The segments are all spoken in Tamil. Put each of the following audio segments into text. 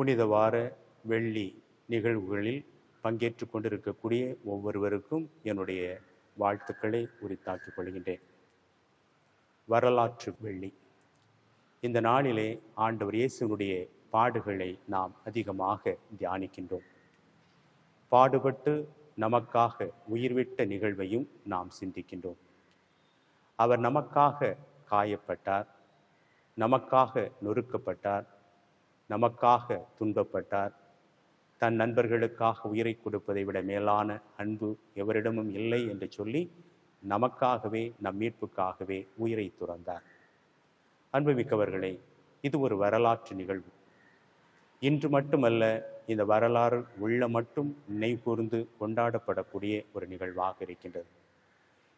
புனித வார வெள்ளி நிகழ்வுகளில் பங்கேற்று கொண்டிருக்கக்கூடிய ஒவ்வொருவருக்கும் என்னுடைய வாழ்த்துக்களை உரித்தாக்கிக் கொள்கின்றேன். வரலாற்று வெள்ளி. இந்த நாளிலே ஆண்டவர் இயேசுனுடைய பாடுகளை நாம் அதிகமாக தியானிக்கின்றோம். பாடுபட்டு நமக்காக உயிர்விட்ட நிகழ்வையும் நாம் சிந்திக்கின்றோம். அவர் நமக்காக காயப்பட்டார் நமக்காக நொறுக்கப்பட்டார் நமக்காக துன்பப்பட்டார். தன் நண்பர்களுக்காக உயிரை கொடுப்பதை விட மேலான அன்பு எவரிடமும் இல்லை என்று சொல்லி நமக்காகவே நம் மீட்புக்காகவே உயிரை துறந்தார். அன்புமிக்கவர்களே இது ஒரு வரலாற்று நிகழ்வு. இன்று மட்டுமல்ல இந்த வரலாறு உள்ள மட்டும் நினைவுகூர்ந்து கொண்டாடப்படக்கூடிய ஒரு நிகழ்வாக இருக்கின்றது.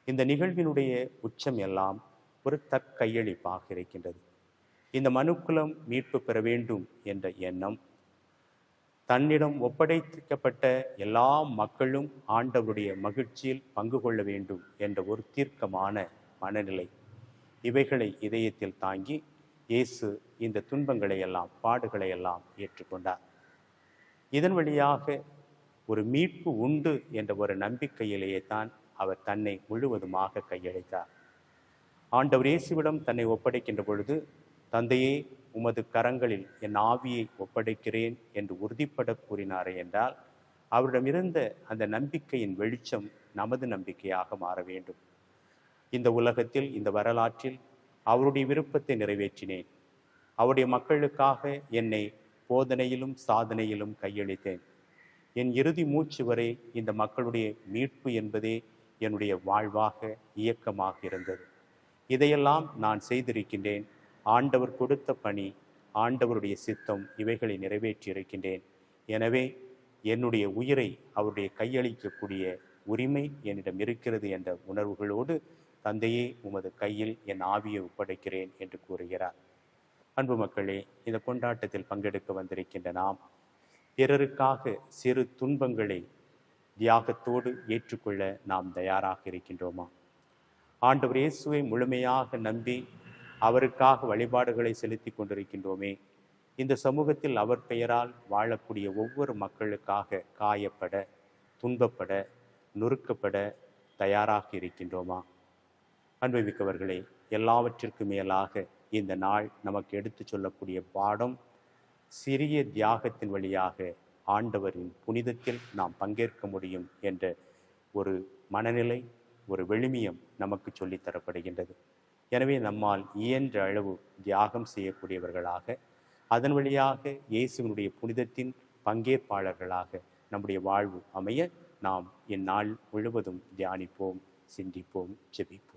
இந்த நிகழ்வினுடைய உச்சம் எல்லாம் ஒரு தற்கையளிப்பாக இருக்கின்றது. இந்த மனுக்குலம் மீட்பு பெற வேண்டும் என்ற எண்ணம். தன்னிடம் ஒப்படைக்கப்பட்ட எல்லா மக்களும் ஆண்டவருடைய மகிழ்ச்சியில் பங்கு கொள்ள வேண்டும் என்ற ஒரு தீர்க்கமான மனநிலை இவைகளை இதயத்தில் தாங்கி இயேசு இந்த துன்பங்களை எல்லாம் பாடுகளை எல்லாம் ஏற்றுக்கொண்டார். இதன் வழியாக ஒரு மீட்பு உண்டு என்ற ஒரு நம்பிக்கையிலேயே தான் அவர் தன்னை முழுவதுமாக கையளித்தார். ஆண்டவர் இயேசுவிடம் தன்னை ஒப்படைக்கின்ற பொழுது தந்தையே உமது கரங்களில் என் ஆவியை ஒப்படைக்கிறேன் என்று உறுதிப்பட கூறினாரே என்றால் அவரிடமிருந்த அந்த நம்பிக்கையின் வெளிச்சம் நமது நம்பிக்கையாக மாற வேண்டும். இந்த உலகத்தில் இந்த வரலாற்றில் அவருடைய விருப்பத்தை நிறைவேற்றினேன். அவருடைய மக்களுக்காக என்னை போதனையிலும் சாதனையிலும் கையளித்தேன். என் இறுதி மூச்சு வரை இந்த மக்களுடைய மீட்பு என்பதே என்னுடைய வாழ்வாக இயக்கமாக இருந்தது. இதையெல்லாம் நான் செய்திருக்கின்றேன். ஆண்டவர் கொடுத்த பணி ஆண்டவருடைய சித்தம் இவைகளை நிறைவேற்றி இருக்கின்றேன். எனவே என்னுடைய உயிரை அவருடைய கையளிக்கக்கூடிய உரிமை என்னிடம் இருக்கிறது என்ற உணர்வுகளோடு தந்தையே உமது கையில் என் ஆவியை ஒப்படைக்கிறேன் என்று கூறுகிறார். அன்பு மக்களே இந்த கொண்டாட்டத்தில் பங்கெடுக்க வந்திருக்கின்ற நாம் பிறருக்காக சிறு துன்பங்களை தியாகத்தோடு ஏற்றுக்கொள்ள நாம் தயாராக இருக்கின்றோமா? ஆண்டவர் இயேசுவை முழுமையாக நம்பி அவருக்காக வழிபாடுகளை செலுத்தி கொண்டிருக்கின்றோமே. இந்த சமூகத்தில் அவர் பெயரால் வாழக்கூடிய ஒவ்வொரு மக்களுக்காக காயப்பட துன்பப்பட நொறுக்கப்பட தயாராக இருக்கின்றோமா? அன்புமிக்கவர்களே எல்லாவற்றிற்கு மேலாக இந்த நாள் நமக்கு எடுத்து சொல்லக்கூடிய பாடம் சிறிய தியாகத்தின் வழியாக ஆண்டவரின் புனிதத்தில் நாம் பங்கேற்க முடியும் என்ற ஒரு மனநிலை ஒரு வெளிமியம் நமக்கு சொல்லித்தரப்படுகின்றது எனவே நம்மால் இயன்ற அளவு தியாகம் செய்யக்கூடியவர்களாக அதன் வழியாக இயேசுவினுடைய புனிதத்தின் பங்கேற்பாளர்களாக நம்முடைய வாழ்வு அமைய நாம் இந்நாள் முழுவதும் தியானிப்போம் சிந்திப்போம் ஜெபிப்போம்.